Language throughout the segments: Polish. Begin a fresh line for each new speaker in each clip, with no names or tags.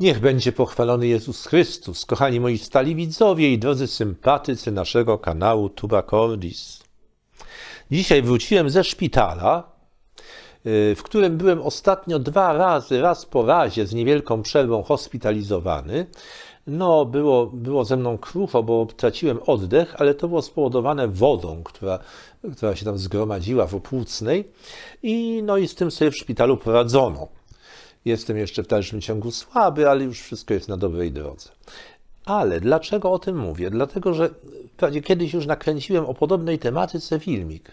Niech będzie pochwalony Jezus Chrystus, kochani moi stali widzowie i drodzy sympatycy naszego kanału Tuba Cordis. Dzisiaj wróciłem ze szpitala, y, w którym byłem ostatnio dwa razy, raz po razie z niewielką przerwą hospitalizowany. No, było, było ze mną krucho, bo traciłem oddech, ale to było spowodowane wodą, która, która się tam zgromadziła w opłucnej i no i z tym sobie w szpitalu poradzono. Jestem jeszcze w dalszym ciągu słaby, ale już wszystko jest na dobrej drodze. Ale dlaczego o tym mówię? Dlatego, że kiedyś już nakręciłem o podobnej tematyce filmik.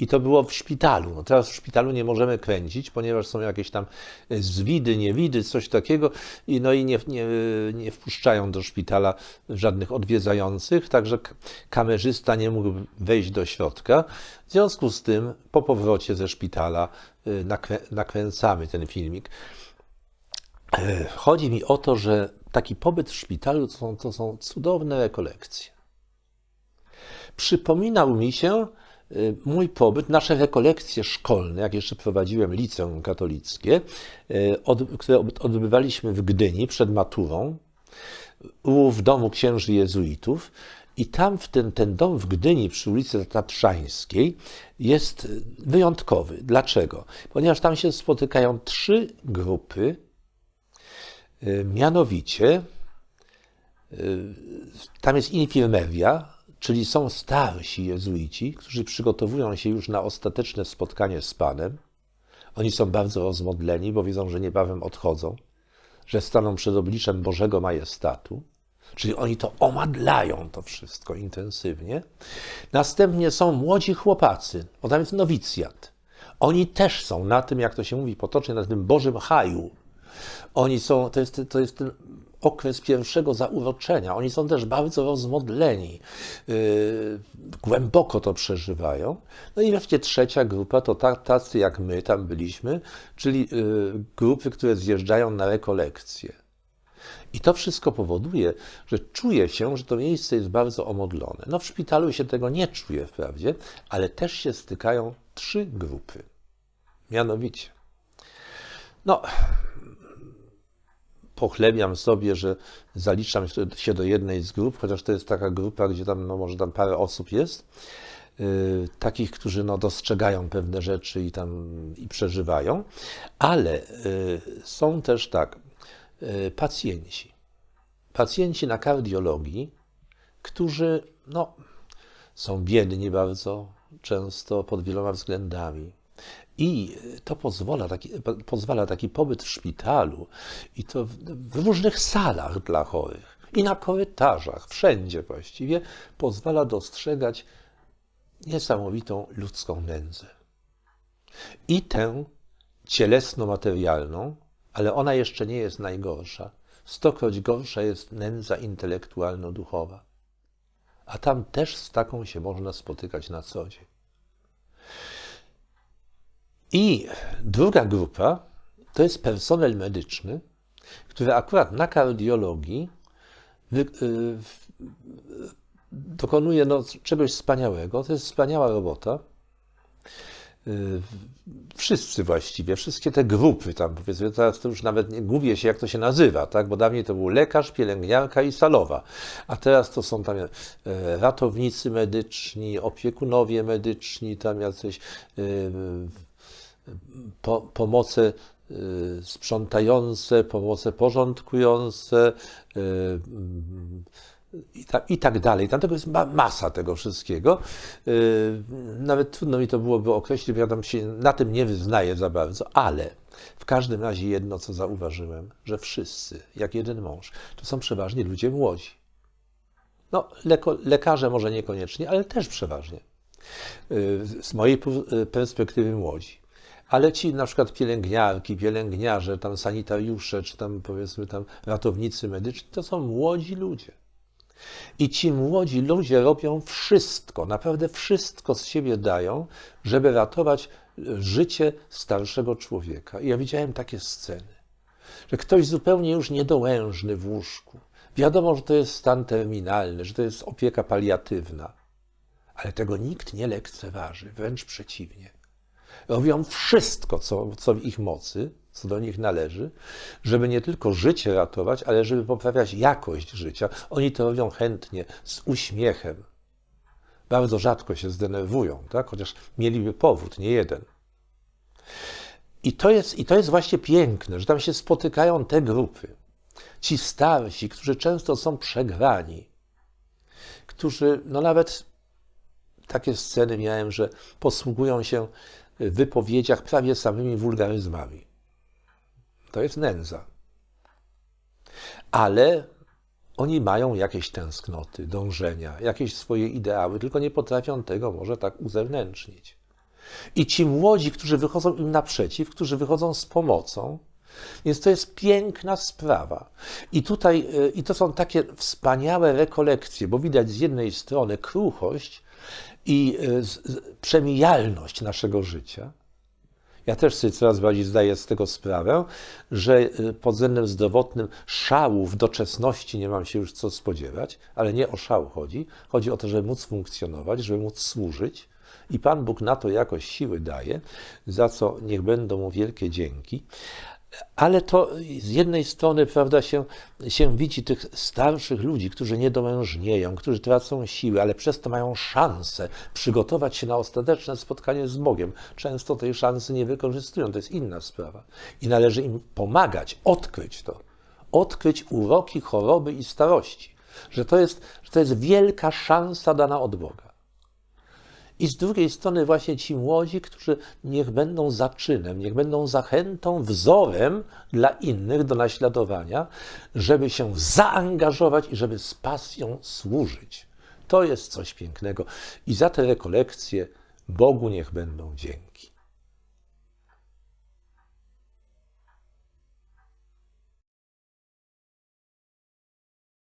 I to było w szpitalu. No teraz w szpitalu nie możemy kręcić, ponieważ są jakieś tam zwidy, niewidy, coś takiego, i no i nie, nie, nie wpuszczają do szpitala żadnych odwiedzających, także kamerzysta nie mógł wejść do środka. W związku z tym, po powrocie ze szpitala y, nakrę, nakręcamy ten filmik. E, Chodzi mi o to, że taki pobyt w szpitalu to są, to są cudowne rekolekcje. Przypominał mi się mój pobyt, nasze rekolekcje szkolne, jak jeszcze prowadziłem liceum katolickie, y, które od- odbywaliśmy w Gdyni przed maturą, w domu księży jezuitów. I tam w ten, ten dom w Gdyni przy ulicy Tatrzańskiej jest y, wyjątkowy. Dlaczego? Ponieważ tam się spotykają trzy grupy, y, mianowicie tam jest infirmeria, czyli są starsi jezuici, którzy przygotowują się już na ostateczne spotkanie z Panem. Oni są bardzo rozmodleni, bo wiedzą, że niebawem odchodzą, że staną przed obliczem Bożego Majestatu. Czyli oni to omadlają to wszystko intensywnie. Następnie są młodzi chłopacy, bo tam jest nowicjat. Oni też są na tym, jak to się mówi potocznie, na tym Bożym haju. Oni są, to jest, to jest ten okres pierwszego zauroczenia. Oni są też bardzo rozmodleni, yy, głęboko to przeżywają. No i wreszcie trzecia grupa to ta, tacy jak my tam byliśmy, czyli yy, grupy, które zjeżdżają na rekolekcje. I to wszystko powoduje, że czuje się, że to miejsce jest bardzo omodlone. No w szpitalu się tego nie czuje wprawdzie, ale też się stykają trzy grupy. Mianowicie, no, pochlebiam sobie, że zaliczam się do jednej z grup, chociaż to jest taka grupa, gdzie tam no, może tam parę osób jest, yy, takich, którzy no, dostrzegają pewne rzeczy i tam i przeżywają, ale yy, są też tak, yy, pacjenci. Pacjenci na kardiologii, którzy no, są biedni bardzo często pod wieloma względami. I to pozwala taki, pozwala taki pobyt w szpitalu i to w, w różnych salach dla chorych i na korytarzach, wszędzie właściwie, pozwala dostrzegać niesamowitą ludzką nędzę. I tę cielesno-materialną, ale ona jeszcze nie jest najgorsza. Stokroć gorsza jest nędza intelektualno-duchowa. A tam też z taką się można spotykać na co dzień. I druga grupa to jest personel medyczny, który akurat na kardiologii wy, y, dokonuje no, czegoś wspaniałego. To jest wspaniała robota. Y, Wszyscy właściwie, wszystkie te grupy tam, powiedzmy, teraz to już nawet nie gubię się, jak to się nazywa, tak? bo dawniej to był lekarz, pielęgniarka i salowa, a teraz to są tam e, ratownicy medyczni, opiekunowie medyczni, tam jacyś y, po, pomoce y, sprzątające, pomoce porządkujące y, mm, i, ta, i tak dalej. Tam tego jest ma, masa tego wszystkiego. Y, Nawet trudno mi to byłoby określić, bo ja tam się na tym nie wyznaję za bardzo, ale w każdym razie jedno, co zauważyłem, że wszyscy, jak jeden mąż, to są przeważnie ludzie młodzi. No, leko, lekarze może niekoniecznie, ale też przeważnie z mojej perspektywy młodzi. Ale ci na przykład pielęgniarki, pielęgniarze, tam sanitariusze, czy tam powiedzmy tam ratownicy medyczni, to są młodzi ludzie. I ci młodzi ludzie robią wszystko, naprawdę wszystko z siebie dają, żeby ratować y, życie starszego człowieka. I ja widziałem takie sceny, że ktoś zupełnie już niedołężny w łóżku. Wiadomo, że to jest stan terminalny, że to jest opieka paliatywna ale tego nikt nie lekceważy, wręcz przeciwnie. Robią wszystko, co, co w ich mocy, co do nich należy, żeby nie tylko życie ratować, ale żeby poprawiać jakość życia. Oni to robią chętnie, z uśmiechem. Bardzo rzadko się zdenerwują, tak? chociaż mieliby powód, nie jeden. I to, jest, I to jest właśnie piękne, że tam się spotykają te grupy. Ci starsi, którzy często są przegrani, którzy, no nawet takie sceny miałem, że posługują się wypowiedziach prawie samymi wulgaryzmami. To jest nędza. Ale oni mają jakieś tęsknoty, dążenia, jakieś swoje ideały, tylko nie potrafią tego może tak uzewnętrznić. I ci młodzi, którzy wychodzą im naprzeciw, którzy wychodzą z pomocą, więc to jest piękna sprawa. I tutaj, y, i to są takie wspaniałe rekolekcje, bo widać z jednej strony kruchość i z- przemijalność naszego życia. Ja też sobie coraz bardziej zdaję z tego sprawę, że y, pod względem zdrowotnym szału w doczesności nie mam się już co spodziewać, ale nie o szał chodzi. Chodzi o to, żeby móc funkcjonować, żeby móc służyć. I Pan Bóg na to jakoś siły daje, za co niech będą mu wielkie dzięki. Ale to z jednej strony, prawda, się, się widzi tych starszych ludzi, którzy nie domężnieją, którzy tracą siły, ale przez to mają szansę przygotować się na ostateczne spotkanie z Bogiem. Często tej szansy nie wykorzystują, to jest inna sprawa. I należy im pomagać, odkryć to. Odkryć uroki choroby i starości. Że to jest, że to jest wielka szansa dana od Boga. I z drugiej strony właśnie ci młodzi, którzy niech będą zaczynem, niech będą zachętą, wzorem dla innych do naśladowania, żeby się zaangażować i żeby z pasją służyć. To jest coś pięknego. I za te rekolekcje Bogu niech będą dzięki.